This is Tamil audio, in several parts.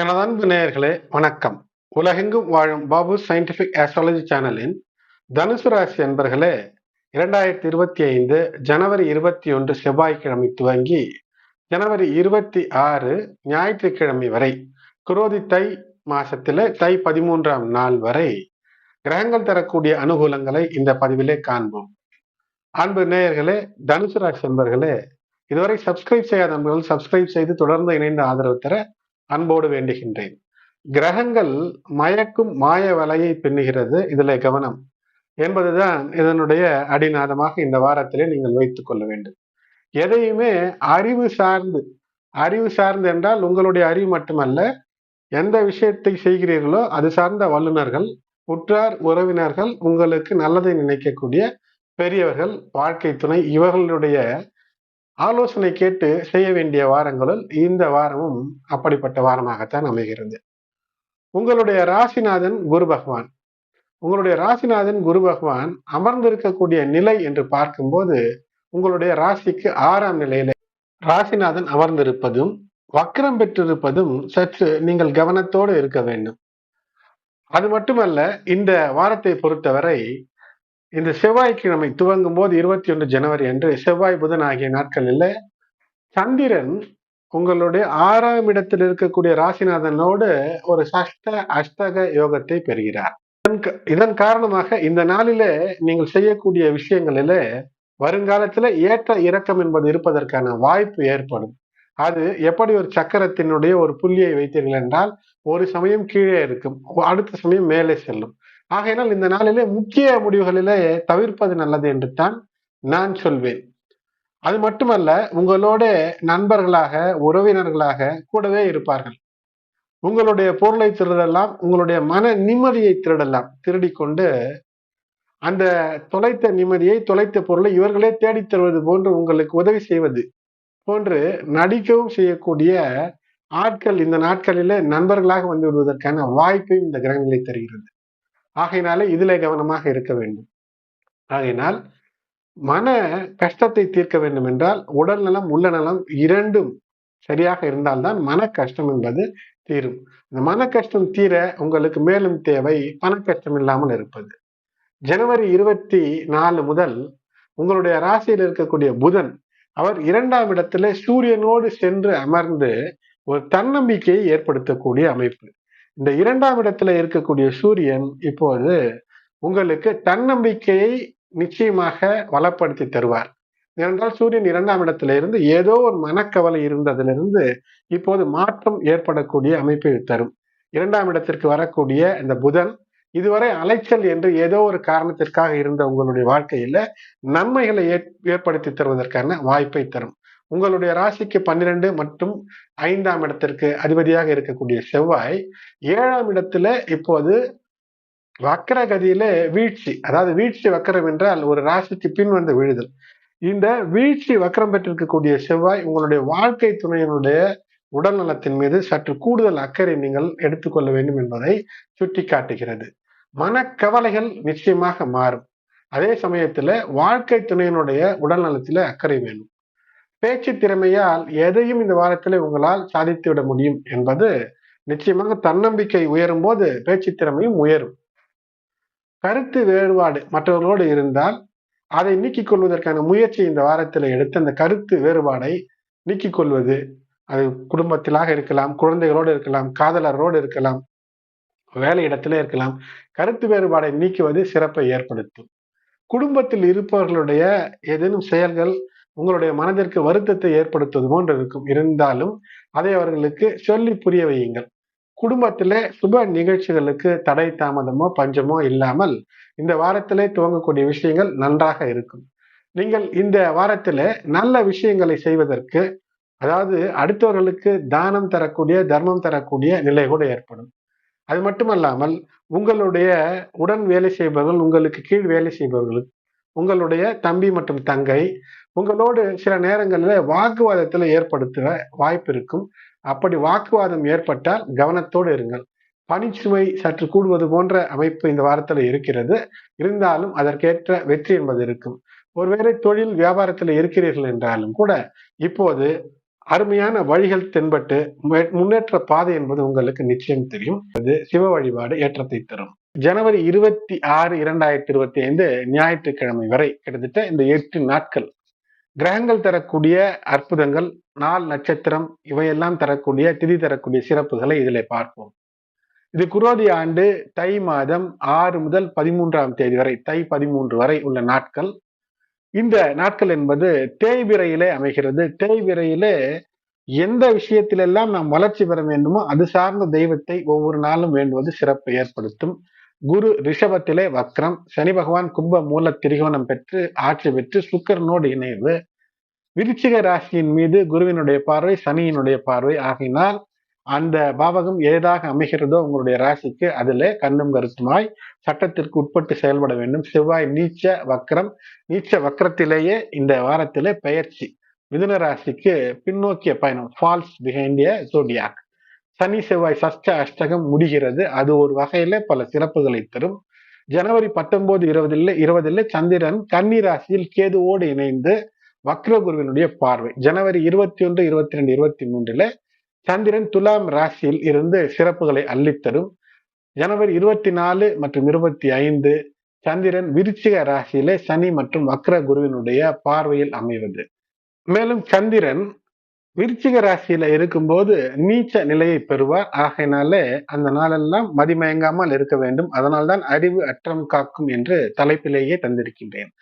எனது அன்பு நேயர்களே வணக்கம். உலகெங்கும் வாழும் பாபு சயின்டிபிக் ஆஸ்ட்ராலஜி சேனலின் தனுசு ராசி அன்பர்களே இரண்டாயிரத்தி இருபத்தி ஐந்து ஜனவரி இருபத்தி ஒன்று செவ்வாய்க்கிழமை துவங்கி ஜனவரி இருபத்தி ஆறு ஞாயிற்றுக்கிழமை வரை குரோதி தை மாசத்தில் தை பதிமூன்றாம் நாள் வரை கிரகங்கள் தரக்கூடிய அனுகூலங்களை இந்த பதிவிலே காண்போம். அன்பு நேயர்களே தனுசு ராசி அன்பர்களே இதுவரை சப்ஸ்கிரைப் செய்யாத நண்பர்கள் சப்ஸ்கிரைப் செய்து தொடர்ந்து இணைந்து ஆதரவு தர அன்போடு வேண்டுகின்றேன். கிரகங்கள் மயக்கும் மாய வலையை பின்னுகிறது. இதில் கவனம். என்பதுதான் இதனுடைய அடிநாதமாக இந்த வாரத்திலே நீங்கள் வைத்துக் கொள்ள வேண்டும். எதையுமே அறிவு சார்ந்து அறிவு சார்ந்து என்றால் உங்களுடைய அறிவு மட்டுமல்ல எந்த விஷயத்தை செய்கிறீர்களோ அது சார்ந்த வல்லுநர்கள் உற்றார் உறவினர்கள் உங்களுக்கு நல்லதை நினைக்கக்கூடிய பெரியவர்கள் வாழ்க்கை துணை இவர்களுடைய ஆலோசனை கேட்டு செய்ய வேண்டிய வாரங்களுள் இந்த வாரமும் அப்படிப்பட்ட வாரமாகத்தான் அமைகிறது. உங்களுடைய ராசிநாதன் குரு பகவான். உங்களுடைய ராசிநாதன் குரு பகவான் அமர்ந்திருக்கக்கூடிய நிலை என்று பார்க்கும்போது உங்களுடைய ராசிக்கு ஆறாம் நிலையில ராசிநாதன் அமர்ந்திருப்பதும் வக்கரம் பெற்றிருப்பதும் சற்று நீங்கள் கவனத்தோடு இருக்க வேண்டும். அது மட்டுமல்ல இந்த வாரத்தை பொறுத்தவரை இந்த செவ்வாய்க்கிழமை துவங்கும் போது இருபத்தி ஒன்று ஜனவரி அன்று செவ்வாய் புதன் ஆகிய நாட்களில் சந்திரன் உங்களுடைய ஆறாம் இடத்தில் இருக்கக்கூடிய ராசிநாதனோடு ஒரு சஷ்ட அஷ்டக யோகத்தை பெறுகிறார். இதன் காரணமாக இந்த நாளில நீங்கள் செய்யக்கூடிய விஷயங்களில வருங்காலத்துல ஏற்ற இறக்கம் என்பது இருப்பதற்கான வாய்ப்பு ஏற்படும். அது எப்படி ஒரு சக்கரத்தினுடைய ஒரு புள்ளியை வைத்தீர்கள் என்றால் ஒரு சமயம் கீழே இருக்கும் அடுத்த சமயம் மேலே செல்லும். ஆகையினால் இந்த நாளிலே முக்கிய முடிவுகளிலே தவிர்ப்பது நல்லது என்று தான் நான் சொல்வேன். அது மட்டுமல்ல உங்களோட நண்பர்களாக உறவினர்களாக கூடவே இருப்பார்கள். உங்களுடைய பொருளை திருடலாம் உங்களுடைய மன நிம்மதியை திருடலாம். திருடி கொண்டு அந்த தொலைத்த நிம்மதியை தொலைத்த பொருளை இவர்களே தேடித் தருவது போன்று உங்களுக்கு உதவி செய்வது போன்று நடிக்கவும் செய்யக்கூடிய ஆட்கள் இந்த நாட்களிலே நண்பர்களாக வந்து விடுவதற்கான வாய்ப்பையும் இந்த கிரகங்களை தருகிறது. ஆகையினால இதுல கவனமாக இருக்க வேண்டும். ஆகையினால் மன கஷ்டத்தை தீர்க்க வேண்டும் என்றால் உடல் நலம் உள்ள நலம் இரண்டும் சரியாக இருந்தால்தான் மன கஷ்டம் என்பது தீரும். இந்த மன கஷ்டம் தீர உங்களுக்கு மேலும் தேவை பண கஷ்டம் இல்லாமல் இருப்பது. ஜனவரி இருபத்தி நாலு முதல் உங்களுடைய ராசியில் இருக்கக்கூடிய புதன் அவர் இரண்டாம் இடத்துல சூரியனோடு சென்று அமர்ந்து ஒரு தன்னம்பிக்கையை ஏற்படுத்தக்கூடிய அமைப்பு. இந்த இரண்டாம் இடத்துல இருக்கக்கூடிய சூரியன் இப்போது உங்களுக்கு தன்னம்பிக்கையை நிச்சயமாக வளப்படுத்தி தருவார். ஏனென்றால் சூரியன் இரண்டாம் இடத்துல இருந்து ஏதோ ஒரு மனக்கவலை இருந்ததிலிருந்து இப்போது மாற்றம் ஏற்படக்கூடிய அமைப்பை தரும். இரண்டாம் இடத்திற்கு வரக்கூடிய இந்த புதன் இதுவரை அலைச்சல் என்று ஏதோ ஒரு காரணத்திற்காக இருந்த உங்களுடைய வாழ்க்கையில நன்மைகளை ஏற்படுத்தி தருவதற்கான வாய்ப்பை தரும். உங்களுடைய ராசிக்கு பன்னிரண்டு மற்றும் ஐந்தாம் இடத்திற்கு அதிபதியாக இருக்கக்கூடிய செவ்வாய் ஏழாம் இடத்துல இப்போது வக்கர கதியில வீழ்ச்சி அதாவது வீழ்ச்சி வக்கரம் என்றால் ஒரு ராசிக்கு பின் வந்து விழுதல். இந்த வீழ்ச்சி வக்கரம் பெற்றிருக்கக்கூடிய செவ்வாய் உங்களுடைய வாழ்க்கை துணையினுடைய உடல் நலத்தின் மீது சற்று கூடுதல் அக்கறை நீங்கள் எடுத்துக்கொள்ள வேண்டும் என்பதை சுட்டி காட்டுகிறது மனக்கவலைகள் நிச்சயமாக மாறும். அதே சமயத்துல வாழ்க்கை துணையினுடைய உடல் நலத்தில அக்கறை வேணும். பேச்சு திறமையால் எதையும் இந்த வாரத்தில் உங்களால் சாதித்து விட முடியும் என்பது நிச்சயமாக தன்னம்பிக்கை உயரும் போது பேச்சு திறமையும் உயரும். கருத்து வேறுபாடு மற்றவர்களோடு இருந்தால் அதை நீக்கிக் கொள்வதற்கான முயற்சி இந்த வாரத்தில் எடுத்து அந்த கருத்து வேறுபாடை நீக்கிக் கொள்வது அது குடும்பத்திலாக இருக்கலாம் குழந்தைகளோடு இருக்கலாம் காதலரோடு இருக்கலாம் வேலை இடத்துல இருக்கலாம் கருத்து வேறுபாடை நீக்குவது சிறப்பை ஏற்படுத்தும். குடும்பத்தில் இருப்பவர்களுடைய ஏதேனும் செயல்கள் உங்களுடைய மனதிற்கு வருத்தத்தை ஏற்படுத்துவது போன்று இருக்கும். இருந்தாலும் அதை அவர்களுக்கு சொல்லி புரிய வையுங்கள். குடும்பத்திலே சுப நிகழ்ச்சிகளுக்கு தடை தாமதமோ பஞ்சமோ இல்லாமல் இந்த வாரத்திலே துவங்கக்கூடிய விஷயங்கள் நன்றாக இருக்கும். நீங்கள் இந்த வாரத்திலே நல்ல விஷயங்களை செய்வதற்கு அதாவது அடுத்தவர்களுக்கு தானம் தரக்கூடிய தர்மம் தரக்கூடிய நிலை கூட ஏற்படும். அது மட்டுமல்லாமல் உங்களுடைய உடன் வேலை செய்பவர்கள் உங்களுக்கு கீழ் வேலை செய்பவர்கள் உங்களுடைய தம்பி மற்றும் தங்கை உங்களோடு சில நேரங்களில் வாக்குவாதத்தில் ஏற்படுத்துகிற வாய்ப்பு இருக்கும். அப்படி வாக்குவாதம் ஏற்பட்டால் கவனத்தோடு இருங்கள். பனிச்சுமை சற்று கூடுவது போன்ற அமைப்பு இந்த வாரத்தில் இருக்கிறது. இருந்தாலும் அதற்கேற்ற வெற்றி என்பது இருக்கும். ஒருவேளை தொழில் வியாபாரத்தில் இருக்கிறீர்கள் என்றாலும் கூட இப்போது அருமையான வழிகள் தென்பட்டு முன்னேற்ற பாதை என்பது உங்களுக்கு நிச்சயம் தெரியும். அது சிவ வழிபாடு ஏற்றத்தை தரும். ஜனவரி இருபத்தி ஆறு இரண்டாயிரத்தி இருபத்தி ஐந்து ஞாயிற்றுக்கிழமை வரை கிட்டத்தட்ட இந்த எட்டு நாட்கள் கிரகங்கள் தரக்கூடிய அற்புதங்கள் நாள் நட்சத்திரம் இவையெல்லாம் தரக்கூடிய திதி தரக்கூடிய சிறப்புகளை இதில் பார்ப்போம். இது குரோதி ஆண்டு தை மாதம் ஆறு முதல் பதிமூன்றாம் தேதி வரை தை பதிமூன்று வரை உள்ள நாட்கள். இந்த நாட்கள் என்பது தேய்விரையிலே அமைகிறது. தேய்விரையிலே எந்த விஷயத்திலெல்லாம் நாம் வளர்ச்சி பெற வேண்டுமோ அது சார்ந்த தெய்வத்தை ஒவ்வொரு நாளும் வேண்டுவது சிறப்பை ஏற்படுத்தும். குரு ரிஷபத்திலே வக்ரம் சனி பகவான் கும்ப மூல திரிகோணம் பெற்று ஆட்சி பெற்று சுக்கரனோடு இணைவு. விருச்சிக ராசியின் மீது குருவினுடைய பார்வை சனியினுடைய பார்வை ஆகினால் அந்த பாவகம் ஏதாக அமைகிறதோ உங்களுடைய ராசிக்கு அதிலே கண்ணும் கருத்துமாய் சட்டத்திற்கு உட்பட்டு செயல்பட வேண்டும். செவ்வாய் நீச்ச வக்ரம். நீச்ச வக்ரத்திலேயே இந்த வாரத்திலே பெயர்ச்சி. மிதுன ராசிக்கு பின்னோக்கிய பயணம் ஃபால்ஸ் பிஹைண்டிய ஜோடியாக் சனி செவ்வாய் சஷ்ட அஷ்டகம் முடிகிறது. அது ஒரு வகையில பல சிறப்புகளை தரும். ஜனவரி பத்தொன்பது இருபதில் இருபதில் சந்திரன் கன்னி ராசியில் கேதுவோடு இணைந்து வக்ரகுருவினுடைய பார்வை. ஜனவரி இருபத்தி ஒன்று இருபத்தி ரெண்டு இருபத்தி மூன்றுல சந்திரன் துலாம் ராசியில் இருந்து சிறப்புகளை அள்ளித்தரும் ஜனவரி இருபத்தி நாலு மற்றும் இருபத்தி ஐந்து சந்திரன் விருச்சிக ராசியிலே சனி மற்றும் வக்ர குருவினுடைய பார்வையில் அமைவது. மேலும் சந்திரன் விருச்சிக ராசியில இருக்கும்போது நீச்ச நிலையை பெறுவார். ஆகையினாலே அந்த நாளெல்லாம் மதிமயங்காமல் இருக்க வேண்டும். அதனால்தான் அறிவு அற்றம் காக்கும் என்று தலைப்பிலேயே தந்திருக்கின்றேன்.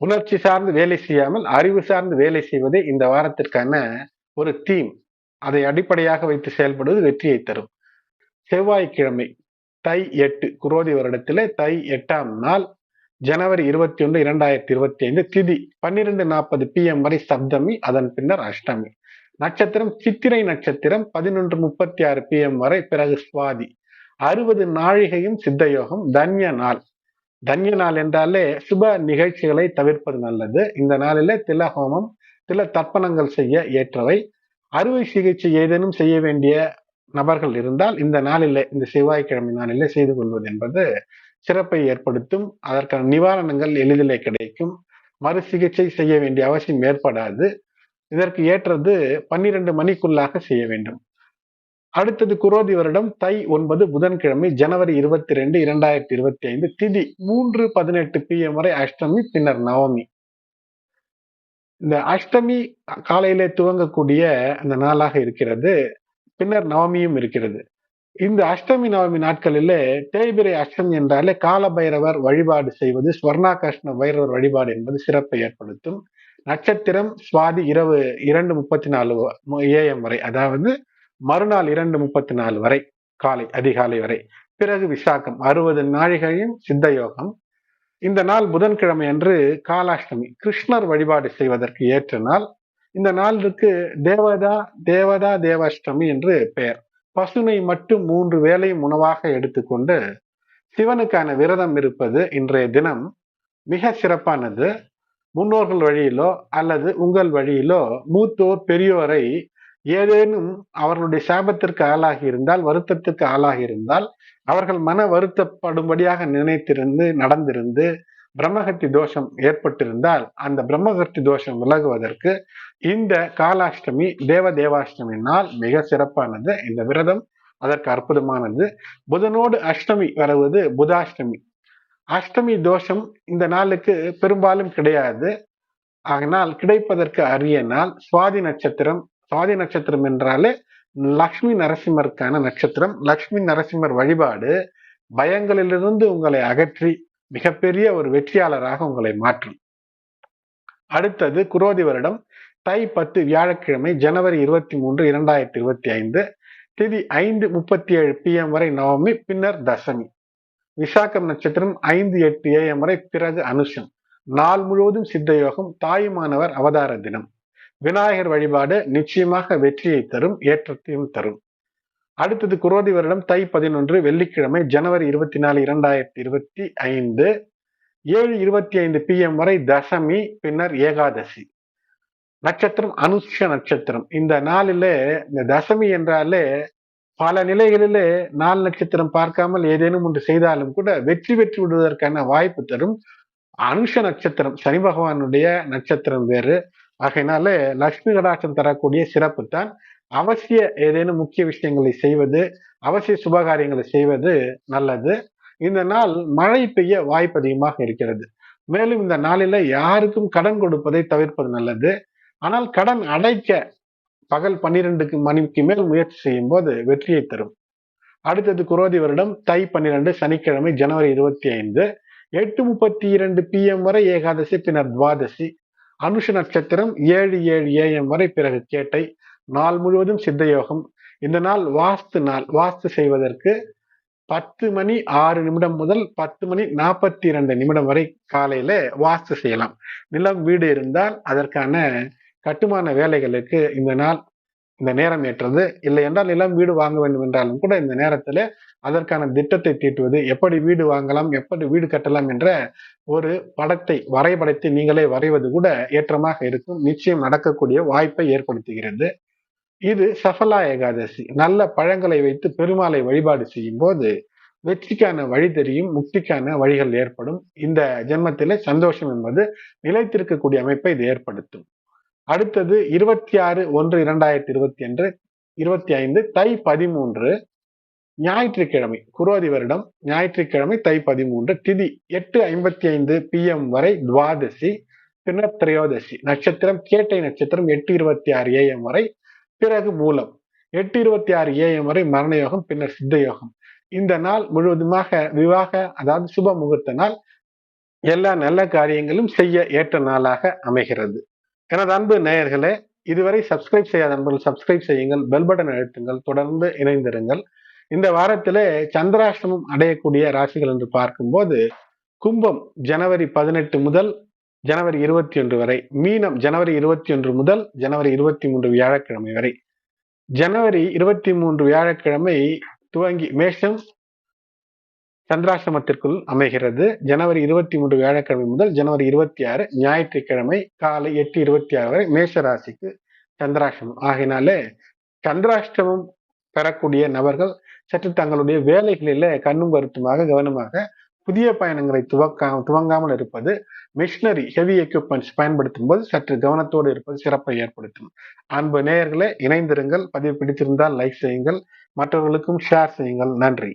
உணர்ச்சி சார்ந்து வேலை செய்யாமல் அறிவு சார்ந்து வேலை செய்வதே இந்த வாரத்திற்கான ஒரு தீம் அதை அடிப்படையாக வைத்து செயல்படுவது வெற்றியை தரும். செவ்வாய்க்கிழமை தை எட்டு குரோதி வருடத்திலே தை எட்டாம் நாள் ஜனவரி இருபத்தி ஒன்று இரண்டாயிரத்தி இருபத்தி ஐந்து திதி பன்னிரெண்டு நாற்பது பிஎம் வரை சப்தமி அதன் பின்னர் அஷ்டமி. நட்சத்திரம் சித்திரை நட்சத்திரம் பதினொன்று முப்பத்தி ஆறு பிஎம் வரை பிறகு சுவாதி. அறுபது நாழிகையும் சித்தயோகம் தன்ய நாள். தன்ய நாள் என்றாலே சுப நிகழ்ச்சிகளை தவிர்ப்பது நல்லது. இந்த நாளிலே தில ஹோமம் தில தர்ப்பணங்கள் செய்ய ஏற்றவை. அறுவை சிகிச்சை ஏதேனும் செய்ய வேண்டிய நபர்கள் இருந்தால் இந்த நாளிலே இந்த செவ்வாய்க்கிழமை நாளிலே செய்து கொள்வது என்பது சிறப்பை ஏற்படுத்தும். அதற்கான நிவாரணங்கள் எளிதிலே கிடைக்கும். மறு சிகிச்சை செய்ய வேண்டிய அவசியம் ஏற்படாது. இதற்கு ஏற்றது பன்னிரண்டு மணிக்குள்ளாக செய்ய வேண்டும். அடுத்தது குரோதி வருடம் தை ஒன்பது புதன்கிழமை ஜனவரி இருபத்தி ரெண்டு இரண்டாயிரத்தி இருபத்தி ஐந்து திதி மூன்று பதினெட்டு பிஎம் வரை அஷ்டமி பின்னர் நவமி. இந்த அஷ்டமி காலையிலே துவங்கக்கூடிய அந்த நாளாக இருக்கிறது. பின்னர் நவமியும் இருக்கிறது. இந்த அஷ்டமி நவமி நாட்களிலே தேய்பிரை அஷ்டமி என்றாலே கால பைரவர் வழிபாடு செய்வது ஸ்வர்ணாகிருஷ்ண பைரவர் வழிபாடு என்பது சிறப்பை ஏற்படுத்தும். நட்சத்திரம் சுவாதி இரவு இரண்டு முப்பத்தி நாலு ஏஎம் வரை அதாவது மறுநாள் இரண்டு முப்பத்தி நாலு வரை காலை அதிகாலை வரை. பிறகு விசாகம் அறுபது நாழிகையும் சித்த யோகம். இந்த நாள் புதன்கிழமை அன்று காலாஷ்டமி. கிருஷ்ணர் வழிபாடு செய்வதற்கு ஏற்ற நாள். இந்த நாளுக்கு தேவதா தேவதா தேவாஷ்டமி என்று பெயர். பசுனை மட்டும் மூன்று வேளையும் உணவாக எடுத்துக்கொண்டு சிவனுக்கான விரதம் இருப்பது இன்றைய தினம் மிக சிறப்பானது. முன்னோர்கள் வழியிலோ அல்லது உங்கள் வழியிலோ மூத்தோர் பெரியோரை ஏதேனும் அவர்களுடைய சாபத்திற்கு ஆளாகி இருந்தால் வருத்தத்திற்கு ஆளாகி இருந்தால் அவர்கள் மன வருத்தப்படும்படியாக நினைத்திருந்து நடந்திருந்து பிரம்மகத்தி தோஷம் ஏற்பட்டிருந்தால் அந்த பிரம்மகத்தி தோஷம் விலகுவதற்கு இந்த காலாஷ்டமி தேவ தேவாஷ்டமி நாள் மிக சிறப்பானது. இந்த விரதம் அதற்கு அற்புதமானது. புதனோடு அஷ்டமி வருவது புதாஷ்டமி. அஷ்டமி தோஷம் இந்த நாளுக்கு பெரும்பாலும் கிடையாது. ஆனால் கிடைப்பதற்கு அரிய நாள் சுவாதி நட்சத்திரம் சுவாதி நட்சத்திரம் என்றாலே லக்ஷ்மி நரசிம்மருக்கான நட்சத்திரம். லக்ஷ்மி நரசிம்மர் வழிபாடு பயங்களிலிருந்து உங்களை அகற்றி மிகப்பெரிய ஒரு வெற்றியாளராக உங்களை மாற்றும். அடுத்தது குரோதி வருடம். தை பத்து வியாழக்கிழமை ஜனவரி இருபத்தி மூன்று இரண்டாயிரத்தி இருபத்தி ஐந்து. திதி ஐந்து முப்பத்தி ஏழு பிஎம் வரை நவமி பின்னர் தசமி. விசாகம் நட்சத்திரம் ஐந்து எட்டு ஏஎம் வரை பிறகு அனுஷம் நாள் முழுவதும் சித்த யோகம் தாயுமானவர் அவதார தினம். விநாயகர் வழிபாடு நிச்சயமாக வெற்றியை தரும் ஏற்றத்தையும் தரும். அடுத்தது குரோதி வருடம் தை பதினொன்று வெள்ளிக்கிழமை ஜனவரி இருபத்தி நாலு இரண்டாயிரத்தி இருபத்தி ஐந்து. ஏழு இருபத்தி ஐந்து பிஎம் வரை தசமி பின்னர் ஏகாதசி. நட்சத்திரம் அனுஷ நட்சத்திரம். இந்த நாளிலே இந்த தசமி என்றாலே பல நிலைகளிலே நாள் நட்சத்திரம் பார்க்காமல் ஏதேனும் ஒன்று செய்தாலும் கூட வெற்றி பெற்று விடுவதற்கான வாய்ப்பு தரும். அனுஷ நட்சத்திரம் சனி பகவானுடைய நட்சத்திரம் வேறு. ஆகையினால லக்ஷ்மி கடாட்சம் தரக்கூடிய சிறப்பு தான். அவசிய ஏதேனும் முக்கிய விஷயங்களை செய்வது அவசிய சுபகாரியங்களை செய்வது நல்லது. இந்த நாள் மழை பெய்ய வாய்ப்பு அதிகமாக இருக்கிறது. மேலும் இந்த நாளில யாருக்கும் கடன் கொடுப்பதை தவிர்ப்பது நல்லது. ஆனால் கடன் அடைக்க பகல் பன்னிரெண்டுக்கு மணிக்கு மேல் முயற்சி செய்யும் போது வெற்றியை தரும். அடுத்தது குரோதி வருடம் தை பன்னிரெண்டு சனிக்கிழமை ஜனவரி இருபத்தி ஐந்து எட்டு முப்பத்தி இரண்டு பிஎம் வரை ஏகாதசி பின்னர் துவாதசி. அனுஷ நட்சத்திரம் ஏழு ஏழு ஏஎம் வரை பிறகு கேட்டை. நாள் முழுவதும் சித்தயோகம். இந்த நாள் வாஸ்து நாள். வாஸ்து செய்வதற்கு பத்து மணி ஆறு நிமிடம் முதல் பத்து மணி நாற்பத்தி இரண்டு நிமிடம் வரை காலையில வாஸ்து செய்யலாம். நிலம் வீடு இருந்தால் அதற்கான கட்டுமான வேலைகளுக்கு இந்த நாள் இந்த நேரம் ஏற்றது. இல்லை என்றால் நிலம் வீடு வாங்க வேண்டும் என்றாலும் கூட இந்த நேரத்தில் அதற்கான திட்டத்தை தீட்டுவது எப்படி வீடு வாங்கலாம் எப்படி வீடு கட்டலாம் என்ற ஒரு படத்தை வரைபடத்தை நீங்களே வரைவது கூட ஏற்றமாக இருக்கும். நிச்சயம் நடக்கக்கூடிய வாய்ப்பை ஏற்படுத்துகிறது. இது சஃபலா ஏகாதசி. நல்ல பழங்களை வைத்து பெருமாளை வழிபாடு செய்யும் போது வெற்றிக்கான வழி தெரியும் முக்திக்கான வழிகள் ஏற்படும். இந்த ஜென்மத்திலே சந்தோஷம் என்பது நிலைத்திருக்கக்கூடிய அமைப்பை இது ஏற்படுத்தும். அடுத்தது இருபத்தி ஆறு ஒன்று இரண்டாயிரத்தி இருபத்தி அன்று இருபத்தி ஐந்து தை பதிமூன்று ஞாயிற்றுக்கிழமை குரோதி வருடம் ஞாயிற்றுக்கிழமை தை பதிமூன்று திதி எட்டு ஐம்பத்தி ஐந்து பி எம் வரை துவாதசி பின்னர் திரையோதசி நட்சத்திரம் கேட்டை நட்சத்திரம் எட்டு இருபத்தி ஆறு ஏஎம் வரை பிறகு மூலம் எட்டு இருபத்தி ஆறு ஏஎம் வரை மரண யோகம் பின்னர் சித்த யோகம் இந்த நாள் முழுவதுமாக விவாக அதாவது சுப முகூர்த்த நாள் எல்லா நல்ல காரியங்களும் செய்ய ஏற்ற நாளாக அமைகிறது. எனது அன்பு நேயர்களே இதுவரை சப்ஸ்கிரைப் செய்யாத நண்பர்கள் சப்ஸ்கிரைப் செய்யுங்கள் பெல் பட்டன் அழுத்துங்கள் தொடர்ந்து இணைந்திருங்கள். இந்த வாரத்திலே சந்திராஷ்டமம் அடையக்கூடிய ராசிகள் என்று பார்க்கும்போது கும்பம் ஜனவரி பதினெட்டு முதல் ஜனவரி இருபத்தி ஒன்று வரை மீனம் ஜனவரி இருபத்தி ஒன்று முதல் ஜனவரி இருபத்தி மூன்று வியாழக்கிழமை வரை. ஜனவரி இருபத்தி மூன்று வியாழக்கிழமை துவங்கி மேஷம் சந்திராசிரமத்திற்குள் அமைகிறது. ஜனவரி இருபத்தி மூன்று வியாழக்கிழமை முதல் ஜனவரி இருபத்தி ஆறு ஞாயிற்றுக்கிழமை காலை எட்டு இருபத்தி ஆறு வரை மேஷ ராசிக்கு சந்திராஷ்டமம் ஆகினாலே சந்திராஷ்டமம் பெறக்கூடிய நபர்கள் சற்று தங்களுடைய வேலைகளில கண்ணும் கருத்துமாக கவனமாக புதிய பயணங்களை துவக்கா துவங்காமல் இருப்பது மிஷினரி ஹெவி எக்யூப்மெண்ட்ஸ் பயன்படுத்தும் போது சற்று கவனத்தோடு இருப்பது சிறப்பை ஏற்படுத்தும். அன்பு நேயர்களை இணைந்திருங்கள். பதிவு பிடித்திருந்தால் லைக் செய்யுங்கள். மற்றவர்களுக்கும் ஷேர் செய்யுங்கள். நன்றி.